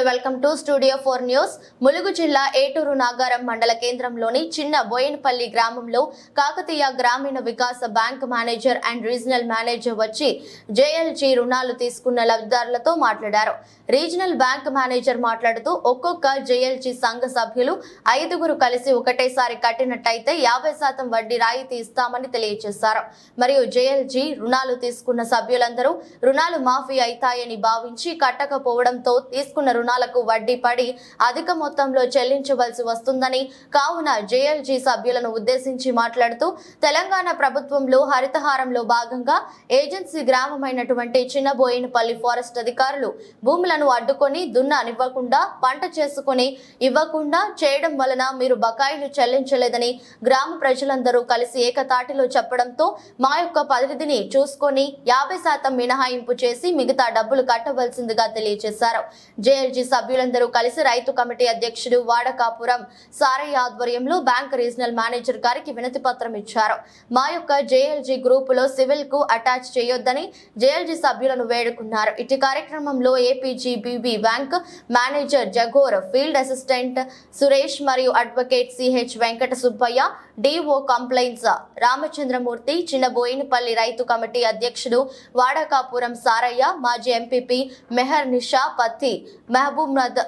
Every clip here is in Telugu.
నమస్తే welcome to studio four news. Mulugu జిల్లా ఏటూరు నాగారం మండల కేంద్రంలోని చిన్న బోయినపల్లి గ్రామంలో Kakatiya Grameena Vikasa bank manager and regional manager వచ్చి జేఎల్జీ రుణాలు తీసుకున్న లబ్ధిదారులతో మాట్లాడారు. రీజనల్ బ్యాంక్ మేనేజర్ మాట్లాడుతూ ఒక్కొక్క జేఎల్జీ సంఘ సభ్యులు ఐదుగురు కలిసి ఒకటేసారి కట్టినట్టయితే యాభై శాతం వడ్డీ రాయితీ ఇస్తామని తెలియజేశారు. మరియు జేఎల్జీ రుణాలు తీసుకున్న సభ్యులందరూ రుణాలు మాఫీ అవుతాయని భావించి కట్టకపోవడంతో తీసుకున్న రుణాలు రుణాలకు వడ్డీ పడి అధిక మొత్తంలో చెల్లించవలసి వస్తుందని కావున జేఎల్జీ సభ్యులను ఉద్దేశించి మాట్లాడుతూ తెలంగాణ ప్రభుత్వంలో హరితహారంలో భాగంగా ఏజెన్సీ గ్రామమైనటువంటి చిన్నబోయినపల్లి ఫారెస్ట్ అధికారులు భూములను అడ్డుకొని దున్ననివ్వకుండా పంట చేసుకుని ఇవ్వకుండా చేయడం వలన మీరు బకాయిలు చెల్లించలేదని గ్రామ ప్రజలందరూ కలిసి ఏకతాటిలో చెప్పడంతో మా యొక్క పరిధిని చూసుకొని యాభై శాతం మినహాయింపు చేసి మిగతా డబ్బులు కట్టవలసిందిగా తెలియజేశారు. జేఎల్జీ సభ్యులందరూ కలిసి రైతు కమిటీ అధ్యక్షుడు వాడకాపురం సారయ్య ఆధ్వర్యంలో బ్యాంక్ రీజనల్ మేనేజర్ గారికి వినతి పత్రం ఇచ్చారు. మా యొక్క జేఎల్జీ గ్రూపులో సివిల్కు అటాచ్ చేయొద్దని జేఎల్జీ సభ్యులను వేడుకున్నారు. ఇటు కార్యక్రమంలో ఏపీజీబీబీ బ్యాంక్ మేనేజర్ జగోర్ ఫీల్డ్ అసిస్టెంట్ సురేష్ మరియు advocate CH Venkata Subbaiah DO complaints Ramachandramurthy Chinnaboinapalli రైతు కమిటీ అధ్యక్షుడు వాడకాపురం సారయ్య మాజీ ఎంపీపీ మెహర్ నిషా పత్తి Mahaboob నద్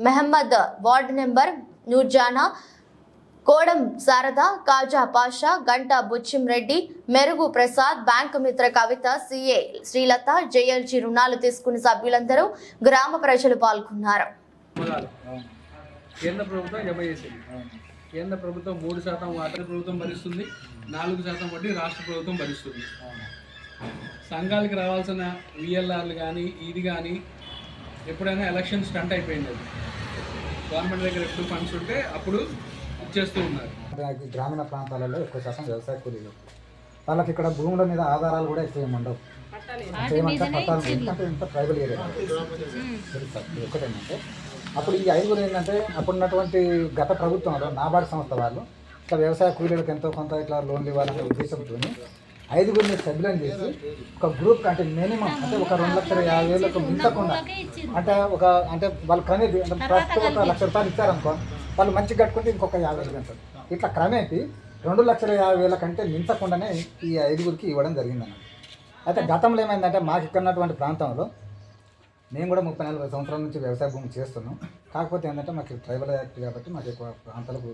Mohammed ward number Noorjana Kodam Sharada Khaja Pasha Ganta Buchim Reddy Merugu Prasad bank Mitra Kavitha CA Srilatha JLG రుణాలు తీసుకున్న సభ్యులందరూ గ్రామ ప్రజలు పాల్గొన్నారు. కేంద్ర ప్రభుత్వం జమ చేసింది. కేంద్ర ప్రభుత్వం మూడు శాతం వాటర్ ప్రభుత్వం భరిస్తుంది నాలుగు శాతం వడ్డీ రాష్ట్ర ప్రభుత్వం భరిస్తుంది. సంఘాలకి రావాల్సిన విఎల్ఆర్లు కానీ ఇది కానీ ఎప్పుడైనా ఎలక్షన్ స్టంట్ అయిపోయింది అది. గవర్నమెంట్ దగ్గర ఎప్పుడు ఫండ్స్ ఉంటే అప్పుడు ఇచ్చేస్తూ ఉన్నారు. గ్రామీణ ప్రాంతాలలో ఎక్కువ శాతం వ్యవసాయ కూలీలు. వాళ్ళకి ఇక్కడ భూముల మీద ఆధారాలు కూడా ఎక్కువ ఏమి ఉండవు. ఇంత ట్రైబల్ ఏరియా అప్పుడు ఈ ఐదుగురు ఏంటంటే అప్పుడు ఉన్నటువంటి గత ప్రభుత్వంలో నాబార్డు సంస్థ వాళ్ళు ఇట్లా వ్యవసాయ కూలీలకు ఎంతో కొంత ఇట్లా లోన్లు ఇవ్వాలనే ఉద్దేశంతో ఐదుగురిని సభ్యులను చేసి ఒక గ్రూప్ అంటే మినిమం అంటే ఒక రెండు లక్షల యాభై వేలకు మించకుండా అంటే ఒక అంటే వాళ్ళు క్రమేపీ అంటే ఫస్ట్ ఒక లక్ష రూపాయలు ఇచ్చారనుకో వాళ్ళు మంచిగా కట్టుకుంటే ఇంకొక యాభై వేలు అంటారు. ఇట్లా క్రమేపీ రెండు లక్షల యాభై వేల కంటే మించకుండానే ఈ ఐదుగురికి ఇవ్వడం జరిగిందన్నమాట. అయితే గతంలో ఏమైందంటే మాకు ఇక్కడ ఉన్నటువంటి ప్రాంతంలో మేము కూడా ముప్పై నలభై సంవత్సరాల నుంచి వ్యవసాయ భూమి చేస్తున్నాం. కాకపోతే ఏంటంటే మాకు ట్రైబల్ యాక్ట్ కాబట్టి మాకు ఎక్కువ ప్రాంతాలకు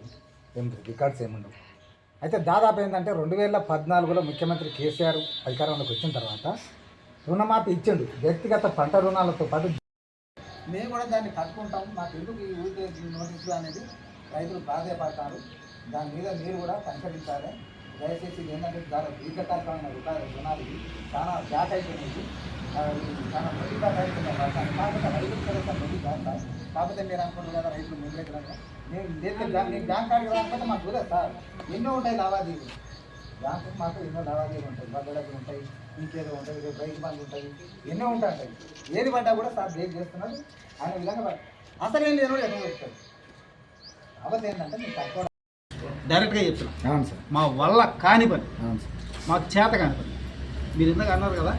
ఏం రికార్డ్స్ ఏముండవు. అయితే దాదాపు ఏంటంటే రెండు వేల పద్నాలుగులో ముఖ్యమంత్రి కేసీఆర్ అధికారంలోకి వచ్చిన తర్వాత రుణమాఫీ ఇచ్చిండు. వ్యక్తిగత పంట రుణాలతో పాటు మేము కూడా దాన్ని కట్టుకుంటాం మాకు ఎందుకు ఈ ఊరికే నోటీసులు అనేది రైతులు బాధపడతారు? దాని మీద మీరు కూడా సంచరించాలి. దయచేసి ఏంటంటే చాలా దీర్ఘకాలికమైన రుణాలు చాలా బ్యాక్ అయిపోయింది చాలా మొదటి బ్యాక్ అయిపోయినాయి కాకపోతే రైతులు కూడా కాకపోతే మీరు అనుకున్నారు కదా రైతులు ముందు నేను బ్యాంక్ రాకపోతే మాకు కుదరదు సార్ ఎన్నో ఉంటాయి లావాదేవీలు. బ్యాంకు మాకు ఎన్నో లావాదేవీలు ఉంటాయి బద్దలకు ఉంటాయి ఇంకేదో ఉంటాయి రేపు రైతు బంధు ఉంటాయి ఎన్నో ఉంటాయి. ఏది పడ్డా కూడా సార్ బ్రేక్ చేస్తున్నారు. అనే విధంగా అసలు ఏం లేని ఎన్నో చెప్తారు కాబట్టి ఏంటంటే మీకు తక్కువ డైరెక్ట్గా చెప్తున్నా. అవును సార్. మా వల్ల కాని పని. అవును సార్. మాకు చేత కాని పని. మీరు ఇందాక అన్నారు కదా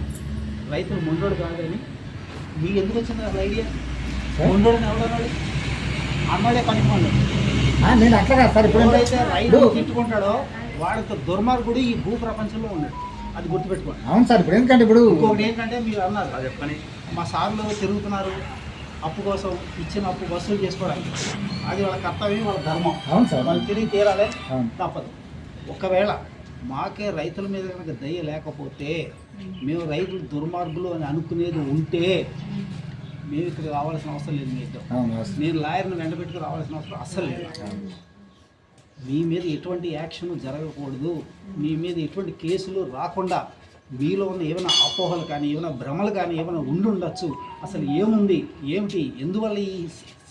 రైతులు మొండోడు కాదని. మీకు ఎందుకు వచ్చింది అసలు ఐడియా? మొండోడు ఎవడన్నాడు అన్నాడే పని మొండోడు ఆ, నేను అట్లా కాదు సార్ ఇప్పుడు ఎప్పుడైతే రైతు ఇప్పుడు- తిట్టుకుంటాడో వాడితో దుర్మార్గుడు ఈ భూ ప్రపంచంలో ఉన్నాడు. అది గుర్తుపెట్టుకోండి అవును సార్ ఇప్పుడు ఎందుకంటే ఇప్పుడు ఇంకొకటి ఏంటంటే మీరు అన్నారు. చెప్పని మా సార్లు తిరుగుతున్నారు. అప్పు కోసం ఇచ్చిన అప్పు వసూలు చేసుకోవడానికి. అది వాళ్ళ కర్తవ్యం వాళ్ళ ధర్మం. అవును సార్. వాళ్ళు తిరిగి తీరాలి. తప్పదు. ఒకవేళ మాకే రైతుల మీద కనుక దయ లేకపోతే మేము రైతులు దుర్మార్గులు అని అనుకునేది ఉంటే మేము ఇక్కడ రావాల్సిన అవసరం లేదు మీ ఇద్దరు. నేను లాయర్ని వెంటబెట్టుకు రావాల్సిన అవసరం అస్సలు లేదు. మీ మీద ఎటువంటి యాక్షన్ జరగకూడదు. మీ మీద ఎటువంటి కేసులు రాకుండా మీలో ఉన్న ఏమైనా అపోహలు కానీ ఏమైనా భ్రమలు కానీ ఏమైనా ఉండి ఉండొచ్చు అసలు ఏముంది? ఏమిటి? ఎందువల్ల ఈ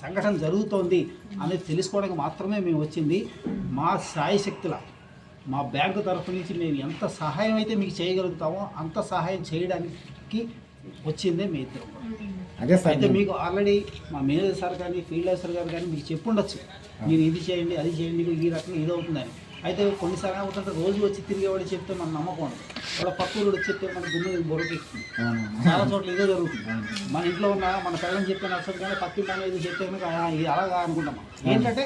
సంఘటన జరుగుతోంది? అనేది తెలుసుకోవడానికి మాత్రమే మేము వచ్చింది. మా సాయి శక్తుల మా బ్యాంకు తరఫు నుంచి మేము ఎంత సహాయం అయితే మీకు చేయగలుగుతామో అంత సహాయం చేయడానికి వచ్చిందే మీ ఇద్దరు. అదే సార్ అయితే మీకు ఆల్రెడీ మా మేనేజర్ సార్ కానీ ఫీల్డ్ ఆఫీసర్ గారు కానీ మీకు చెప్పుండొచ్చు. మీరు ఇది చేయండి అది చేయండి ఈ రకంగా ఇది అవుతుందని అయితే కొన్నిసార్లు ఏమవుతుంటే రోజు వచ్చి తిరిగేవాడు చెప్తే మనం నమ్మకం ఉండదు. వాళ్ళ పక్కూరుడు చెప్తే మన గుమ్మ బొరకిస్తుంది అవును. చాలా చోట్ల ఇదే జరుగుతుంది. మన ఇంట్లో ఉన్న మన పిల్లలు చెప్పిన నచ్చదు కానీ పక్కింటి అనేది చెప్తే కనుక "ఆ, ఇది అలాగా అనుకుంటాం ఏంటంటే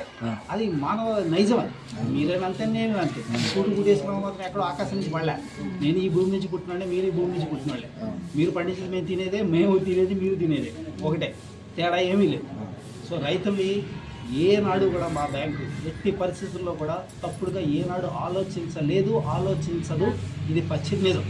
అది మానవ నైజం అది. మీరేనంతే నేను అంతే. కూటు కూటేసుకున్న మాత్రం ఎక్కడో ఆకాశం నుంచి పడలే. నేను ఈ భూమి నుంచి పుట్టినాడే మీరు ఈ భూమి నుంచి పుట్టినాడే మీరు పండించేది మేము తినేదే మేము తినేది మీరు తినేదే. ఒకటే. తేడా ఏమీ లేదు. సో రైతుల్ని ఏనాడు కూడా మా బ్యాంకు ఎట్టి పరిస్థితుల్లో కూడా తప్పుడుగా ఏనాడు ఆలోచించలేదు ఆలోచించదు. ఇది పచ్చి నిజం